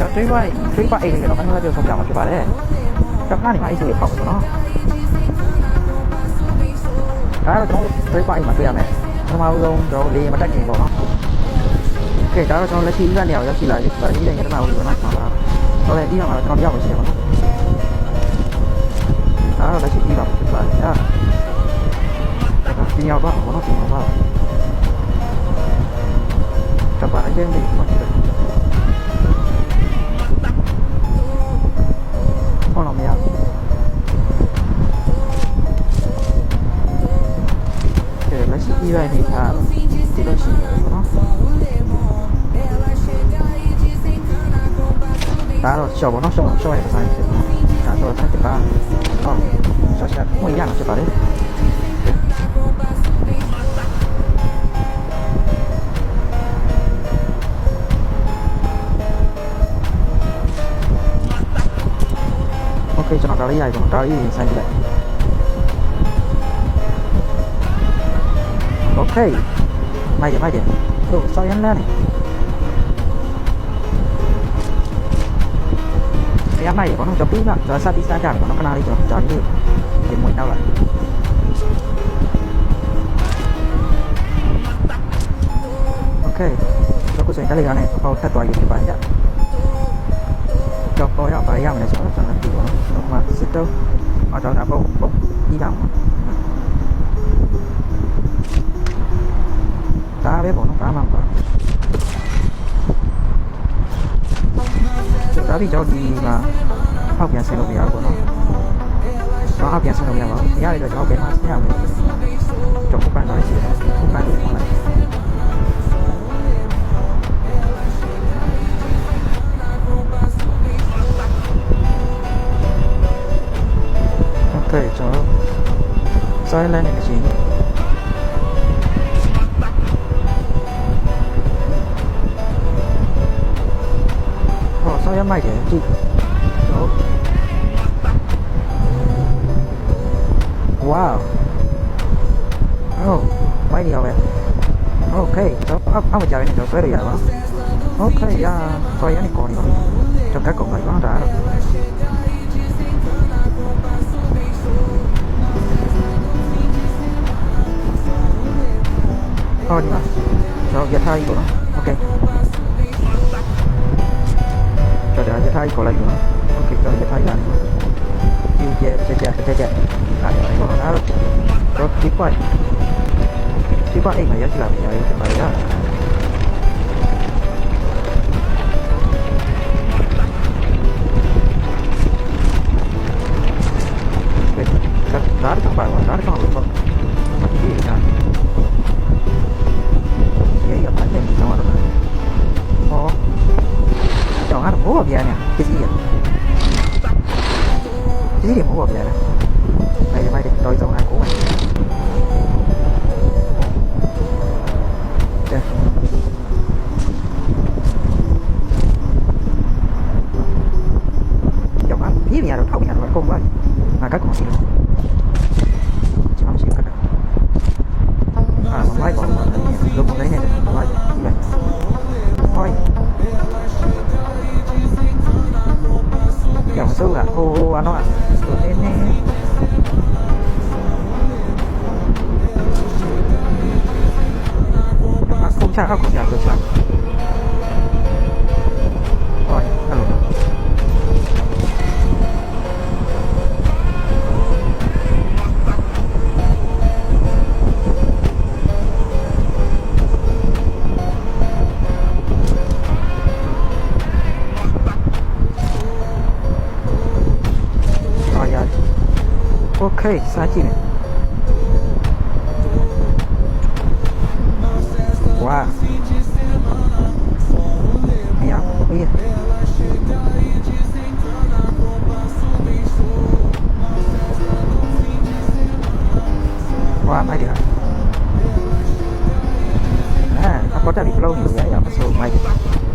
တော့တွေးပါတွေးပါအိတ်လေးကတော့ခဏခဏပြောဆုံးပြမှာဖြစ်ပါတယ်ကျွန်တော်ကနေမှအိတ်လေးပေါက်တော့နော်ဒါတော့ကျွန်တော်တွေးပါအိတ်မှာတွေ့ရမယ်ပထမဆုံးကျွန်တော်လေးမတက်ခင်ပေါ့နော်ကဲဒါတော့ကျွန်တော်လက်ရှိဥပဒေနေရာရောက်ရှိလာပြီဒါဒီတိုင်းရတနာဘူးပေါ့နော်ဟုတ်တယ်ဒီတော့ကျွန်တော်ပြောင်းလို့ရှိရပါတော့ဒါတော့လက်ရှိပြီးပါဖြစ်ပါတယ်ဟာပြင်ရောက်တော့ပေါ့နော်ပြင်ရောက်တော့တပါအရင်လေးပေါ့ a Hiroshima, ó. Tá, ó, show, no show, show, sante. Tá, show, sante, tá. Ó, show, show. Muy bien, ¿te parece? 可以，这种高利贷，这种高利贷，三级贷。OK, sao മതി മതി സ്വയംലാണ് cái này có nó chọc tí bạn giờ sao đi xa chẳng có nó cái nào đi chọc chọn đi thì mũi đau lại ok cái này, sudah kali kan kau gì thì bán nhá. cho coi nhau phải ra mình sẽ chẳng là nhiều nó mà sẽ đâu ở đó đã bốc bốc đi đâu ဒါပဲပေါ့နော်ဘာမှမပါဒါပြီးတော့ဒီမှာဟောက်ပြန်ဆင်းလို့မရဘူးပေါ့နော်ဘာဟောက်ပြန်ဆင်းလို့မရပါဘူးရရတော့ကျွန်တော်ပြန်ဆင်းရမယ်တော့ပန်းတော့ရှိတယ်ပန်းတော့ပါ对，走。再来那个行。မ်းမိုက်တယ်ကြည့်ว้าวโอ้ไม่เดียวเลยโอเคတော့အောက်အောက်ကြရင်တော့ဆွဲရရပါโอเคရာဆွဲရနေကောင်းတယ်တော့ကတ်ကုန်ပါတော့ဒါဟောဒီမှာတော့ရထားကြီးပေါ့နော်โอเค Rajathai của lệnh Bukit Rajathai là Yêu dễ sẽ chạy sẽ chạy Lại nó Rồi tiếp quay Tiếp quay mà giá chỉ làm gì vậy Vậy đó tí thì mũ vào vậy mày mày đi tôi chọn ai của mày okay. Jom công ini mà các tahu gì ada chỉ buat. Maka cái đó. à, sih kata. Ah, mama ibu, lu pun dah ni, mama ibu. sự ạ ô ô ăn ạ lên không chả không chả không chả โอเคစားကြည့်မယ်ဝါအေးအေးဝါမိုက်တယ်အာအပေါ်တက်ပြီးဘလောက်နေရအောင်ဆိုမိုက်တယ်